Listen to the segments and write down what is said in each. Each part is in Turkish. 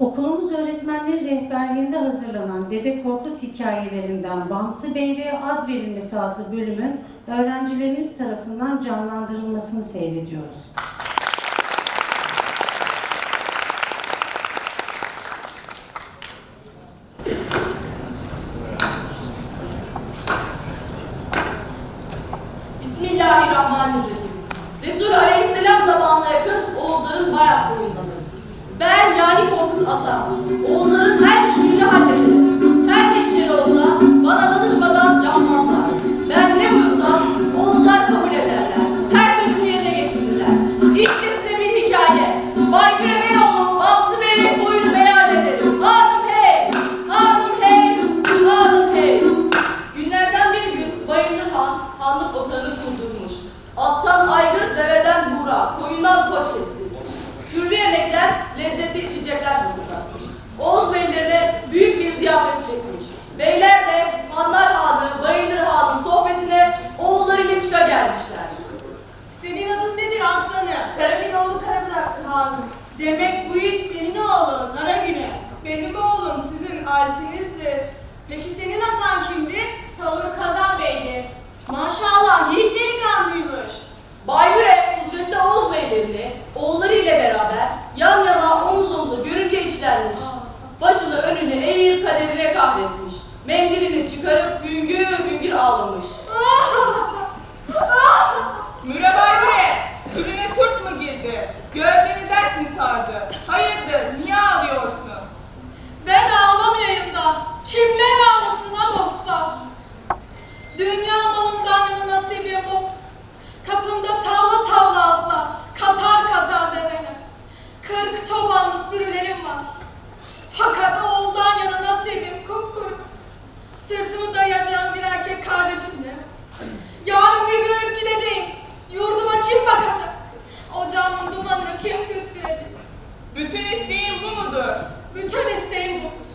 Okulumuz öğretmenleri rehberliğinde hazırlanan Dede Korkut hikayelerinden Bamsı Beyliğe ad verilmesi adlı bölümün öğrencilerimiz tarafından canlandırılmasını seyrediyoruz. Bismillahirrahmanirrahim. Resul Aleyhisselam zamanına yakın Oğuzların bayat boyundadır. Ben yani Korkut Ata, Oğuzların her düşündüğünü hallederim. Her peşleri olsa bana danışmadan yapmazlar. Demek bu yiğit senin oğlun Karagüne. Benim oğlum sizin alfinizdir. Peki senin atan kimdir? Savur Kazan Bey'dir. Maşallah yiğit delikanlıymış. Baygüre, Kudretli Oğuz beylerini oğulları ile beraber yan yana omuz omuza görünce içlenmiş. Başını önüne eğip kaderine kahretmiş. Mendilini çıkarıp hüngür hüngür ağlamış. Mürebay Bre, sürüne kurt mu girdi? Dert mi sardı? Hayırdır, niye ağlıyorsun? Ben ağlamayayım da kimler ağlasın ha dostlar? Dünya Bütün isteğim bu.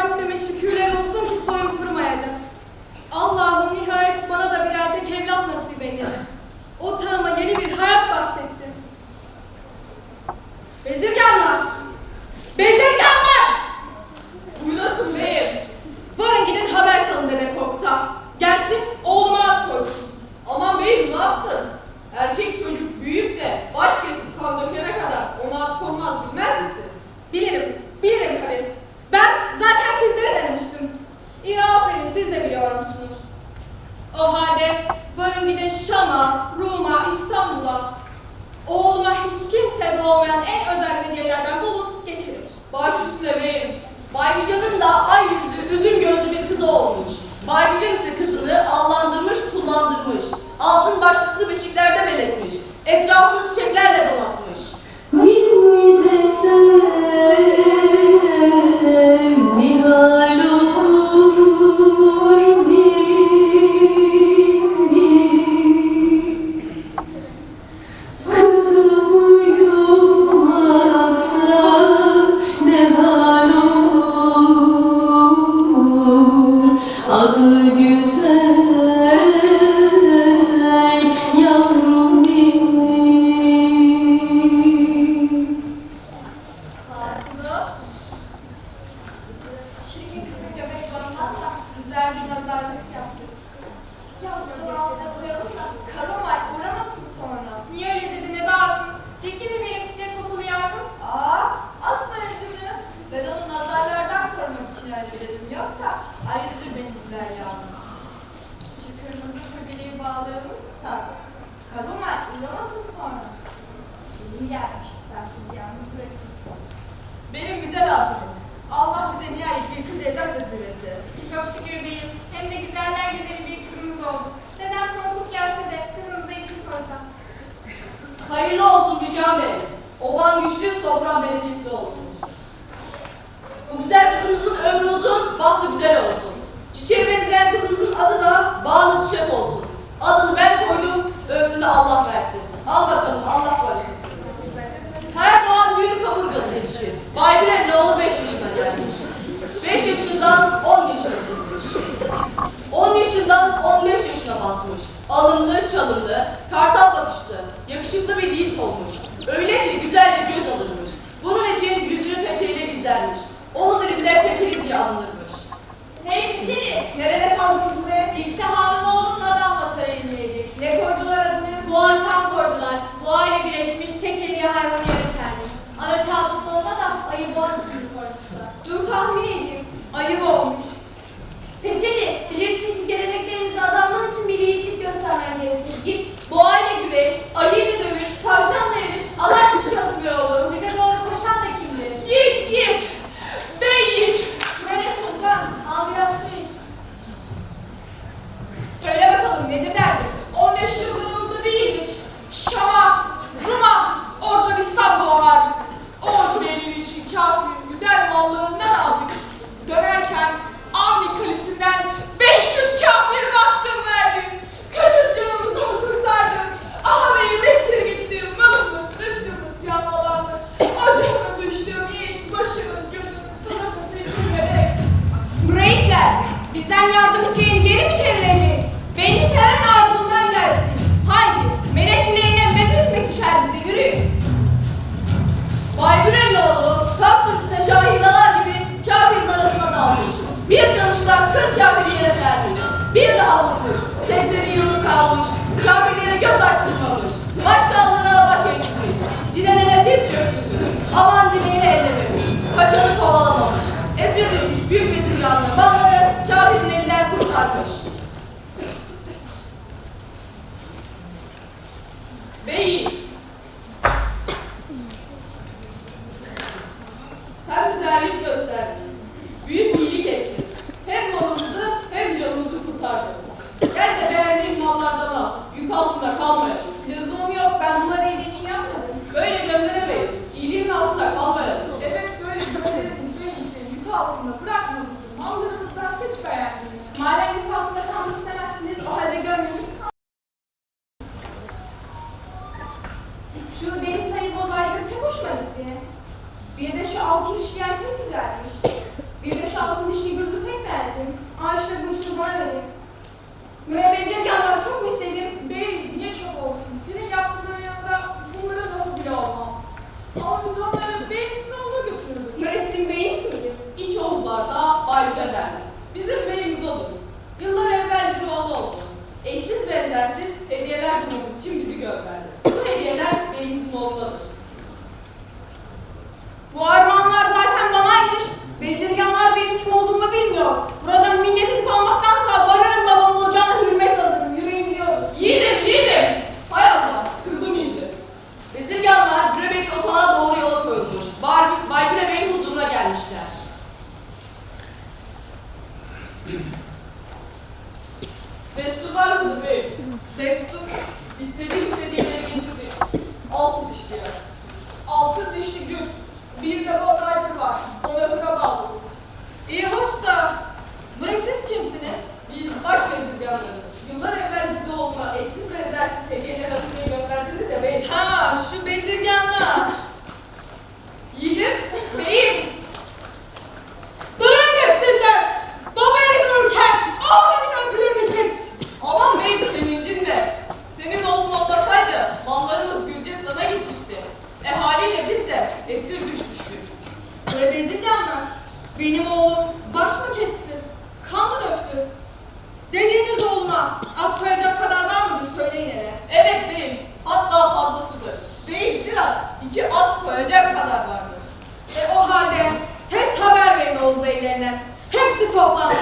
Rabbime şükürler olsun ki soyum kurumayacak. Allah'ım nihayet bana da bir erkek evlat nasip eyledi. Otağıma yeni bir hayat bahşetti. Bezirganlar! Bezirganlar! Buyurasın beyim. Varın gidin haber salın dede Korkut'a. Gelsin oğluma at koysun. Aman beyim ne yaptın? Erkek çocuk büyüyüp de baş kesip kan dökene kadar aferin siz de biliyor musunuz? O halde varın gidin Şam'a, Rum'a, İstanbul'a. Oğluma hiç kimse olmayan en özel hediyelerden bulun getirin. Baş üstüne beyim. Baygıcan'ın da ay yüzlü, üzüm gözlü bir kızı olmuş. Baygıcan ise kızını allandırmış, kullandırmış. Altın başlıklı beşiklerde belletmiş. Etrafını çiçeklerle donatmış. Ninni desem kurdeleyi bağlayalım da karomay uğramasın sonra. Gelin gelmiş. Ben sizi yalnız bırakayım. Benim güzel hatunum. Allah bize nihayet bir kız evlat nasip etti. Çok şükür beyim. Hem de güzeller güzeli bir kızımız oldu. Dedem korkup gelse de kızımıza isim koysak. Hayırlı olsun Bican Bey. Oban güçlü, sofran bereketli basmış. Alımlı, çalımlı, kartal bakışlı, yakışıklı bir yiğit olmuş. Öyle ki güzelle göz alınmış. Bunun için yüzünü peçeyle gizlermiş. Oğuz elinde peçeli diye anılırmış. Hey Piçeli, nerede kaldınız buraya? İlse Han'ın oğlunun adamla törenindeydik. Ne koydular adını? Bu akşam koydular. Bu aile birleşmiş, tek eliye hayvanı yere sermiş. Ana altında olsa da ayı boğaz ismini koymuşlar. Dur tahmin edeyim. Ayı boğmuş. 你就这样 sen güzellik gösterdin. Büyük iyilik ettin. Hem malımızı hem canımızı kurtardın. Gel de beğendiğin mallardan al. Yük altında kalmayalım. Lüzum yok, ben bunları iyi için yapmadım. Böyle gönderemeyiz. İyiliğin altında kalmayalım. Evet böyle köylerimiz neyse yük altında bırakmamızı mallarımızdan seç beğendiğini. Madem yük altında kalmak istemezsiniz, o halde gönlünüz kalsın. Şu deniz sayı bozaygın pek hoşuma gitti. Bir de şu altın işleyen pek güzelmiş. Bir de şu altın dişli gürzü pek beğendim. Aa işte bu şunu bana verin. Mürebbezir yanlar çok mu 수업과